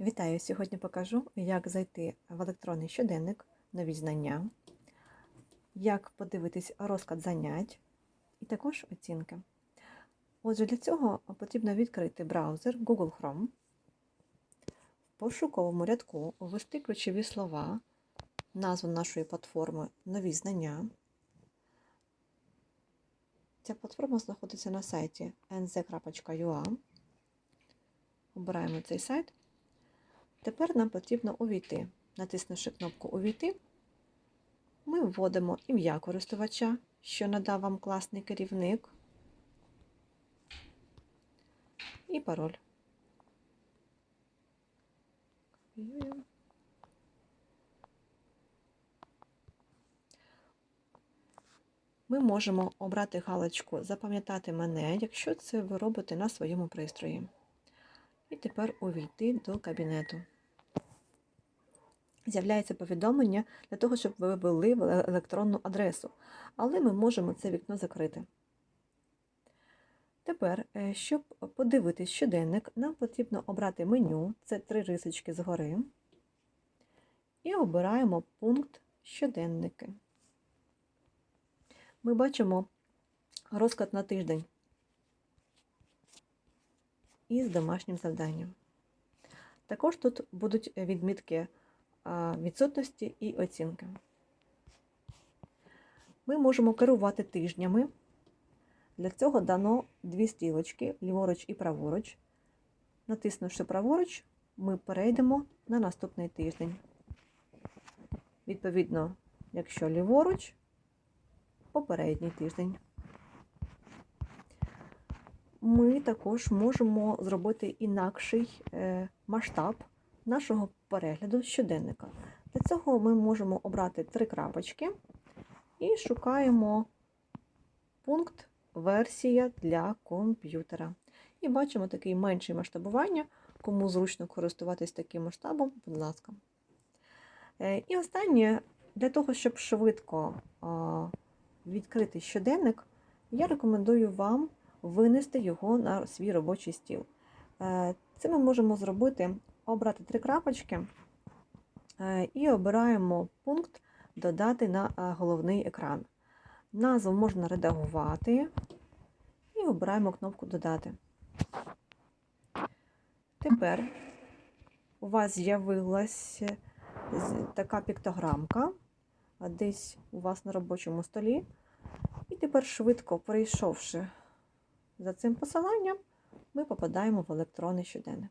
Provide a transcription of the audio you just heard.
Вітаю! Сьогодні покажу, як зайти в електронний щоденник, нові знання, як подивитись розклад занять і також оцінки. Отже, для цього потрібно відкрити браузер Google Chrome, в пошуковому рядку ввести ключові слова, назву нашої платформи Нові знання. Ця платформа знаходиться на сайті nz.ua. Обираємо цей сайт. Тепер нам потрібно увійти. Натиснувши кнопку Увійти, ми вводимо ім'я користувача, що надав вам класний керівник, і пароль. Ми можемо обрати галочку Запам'ятати мене, якщо це ви робите на своєму пристрої. І тепер увійти до кабінету. З'являється повідомлення для того, щоб ви ввели електронну адресу, але ми можемо це вікно закрити. Тепер, е, щоб подивитись щоденник, нам потрібно обрати меню, це три рисочки згори, і обираємо пункт щоденники. Ми бачимо розклад на тиждень із домашнім завданням. Також тут будуть відмітки відсутності і оцінки. Ми можемо керувати тижнями. Для цього дано дві стрілочки ліворуч і праворуч. Натиснувши праворуч, ми перейдемо на наступний тиждень. Відповідно, якщо ліворуч, попередній тиждень. Ми також можемо зробити інакший масштаб нашого перегляду щоденника. Для цього ми можемо обрати три крапочки і шукаємо пункт Версія для комп'ютера. І бачимо такий менший масштабування. Кому зручно користуватись таким масштабом, будь ласка. І останнє, для того, щоб швидко відкрити щоденник, я рекомендую вам винести його на свій робочий стіл. Це ми можемо зробити, обрати три крапочки і обираємо пункт Додати на головний екран. Назву можна редагувати і обираємо кнопку Додати. Тепер у вас з'явилася така піктограмка десь у вас на робочому столі. І тепер, швидко перейшовши за цим посиланням, ми попадаємо в електронний щоденник.